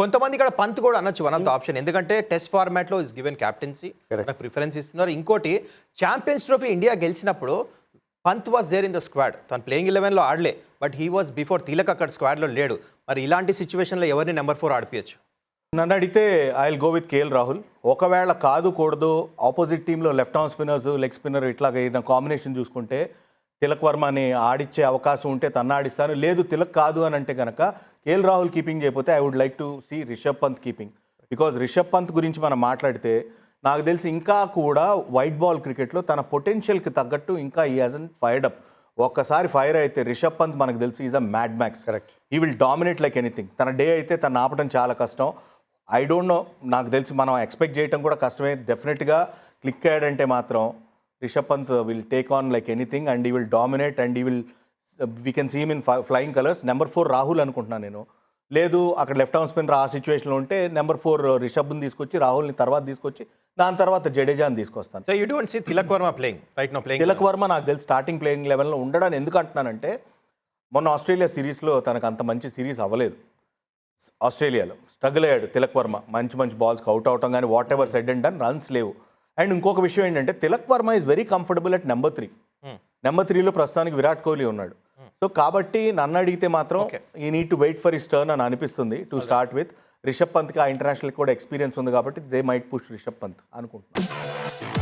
కొంతమంది ఇక్కడ పంత్ కూడా అనొచ్చు. One of the option. ఎందుకంటే టెస్ట్ ఫార్మాట్లో ఇస్ గివెన్ క్యాప్టెన్సీ ప్రిఫరెన్స్ ఇస్తున్నారు. ఇంకోటి ఛాంపియన్స్ ట్రోఫీ ఇండియా గెలిచినప్పుడు Pant was there in the squad తను ప్లేయింగ్లో ఆడలే. But he was before Tilak అక్కడ squad లో లేడు. మరి ఇలాంటి సిచ్యువేషన్లో ఎవరిని నెంబర్ ఫోర్ ఆడిపించచ్చు నన్ను అడిగితే I will go with KL Rahul ఒకవేళ కాదు కూడదు ఆపోజిట్ టీంలో left arm spinners leg spinner ఇట్లాగ కాంబినేషన్ చూసుకుంటే తిలక్ వర్మని ఆడిచ్చే అవకాశం ఉంటే తన ఆడిస్తాను. లేదు తిలక్ కాదు అని అంటే కనుక కేఎల్ రాహుల్ కీపింగ్ చేయకపోతే I would like to see Rishabh Pant keeping. Because Rishabh Pant గురించి మనం మాట్లాడితే నాకు తెలిసి ఇంకా కూడా వైట్ బాల్ క్రికెట్లో తన పొటెన్షియల్కి తగ్గట్టు ఇంకా ఈ హాజన్ ఫైర్డ్ అప్ ఒక్కసారి ఫైర్ అయితే రిషబ్ పంత్ మనకు తెలుసు is a mad max correct he will dominate like anything తన డే అయితే తను ఆపడం చాలా కష్టం. ఐ డోంట్ నో నాకు తెలిసి మనం ఎక్స్పెక్ట్ చేయడం కూడా కష్టమే. డెఫినెట్గా క్లిక్ అయ్యాడంటే మాత్రం Rishabh Pant will take on like anything and he will dominate and he will we can seem in flying colours number four Rahul అనుకుంటున్నాను నేను. లేదు అక్కడ లెఫ్ట్ ఆర్మ్ స్పిన్నర్ ఆ సిచ్యువేషన్లో ఉంటే నెంబర్ ఫోర్ రిషబ్ని తీసుకొచ్చి రాహుల్ని తర్వాత తీసుకొచ్చి దాని తర్వాత జడేజాని తీసుకొస్తాను. So you don't see Tilak Varma playing right no playing Tilak Varma నాకు తెలిసి స్టార్టింగ్ ప్లేయింగ్ లెవెల్లో ఉండడానికి ఎందుకు అంటున్నానంటే మొన్న ఆస్ట్రేలియా సిరీస్లో తనకు అంత మంచి సిరీస్ అవ్వలేదు. ఆస్ట్రేలియాలో స్ట్రగుల్ అయ్యాడు తిలక్ వర్మ మంచి మంచి బాల్స్కి అవుట్ అవటం కానీ what ever said and done runs లేవు. అండ్ ఇంకొక విషయం ఏంటంటే Tilak Varma is very comfortable at number three number త్రీలో ప్రస్తుతానికి విరాట్ కోహ్లీ ఉన్నాడు. సో కాబట్టి నన్ను అడిగితే మాత్రం he need to wait for his turn అని అనిపిస్తుంది టు స్టార్ట్ విత్ రిషబ్ పంత్కి ఆ ఇంటర్నేషనల్ కూడా ఎక్స్పీరియన్స్ ఉంది కాబట్టి they might push Rishabh Pant అనుకుంటున్నాను.